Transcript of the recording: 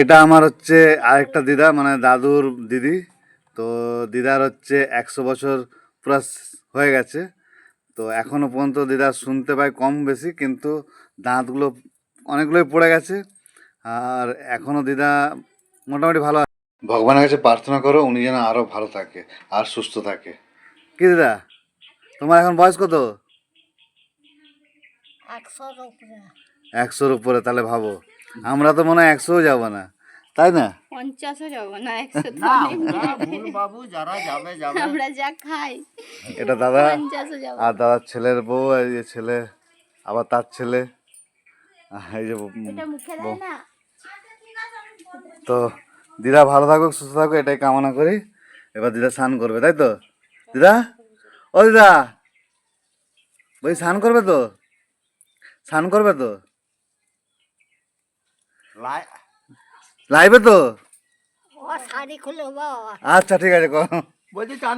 এটা আমার হচ্ছে আরেকটা দিদা মানে দাদুর দিদি। তো দিদার হচ্ছে একশো বছর পুরো হয়ে গেছে। তো এখনও পর্যন্ত দিদা শুনতে পায় কম বেশি কিন্তু দাঁতগুলো অনেকগুলোই পড়ে গেছে। আর এখনও দিদা মোটামুটি ভালো। ভগবানের কাছে প্রার্থনা করো উনি যেন আরও ভালো থাকে আর সুস্থ থাকে। কি দিদা? তোমার এখন বয়স কত? একশোর উপরে তাহলে ভাবো। আমরা তো মনে হয় একশোও যাব না। তাই না? পঞ্চাশও যাব না একশো বাবু যারা যাবে যাবে। আমরা যা খাই। এটা দাদা আর দাদার ছেলের বউ আর এই যে ছেলে আবার তার ছেলে। এই যে তো দিদা ভালো থাকুক সুস্থ থাকুক এটাই কামনা করি। এবার দিদা স্নান করবে তাই তো? দিদা? ও দিদা বই স্নান করবে তো? স্নান করবে তো? লাই- লাইবে তো? ও শাড়ি খুলে আচ্ছা ঠিক আছে বলছি চান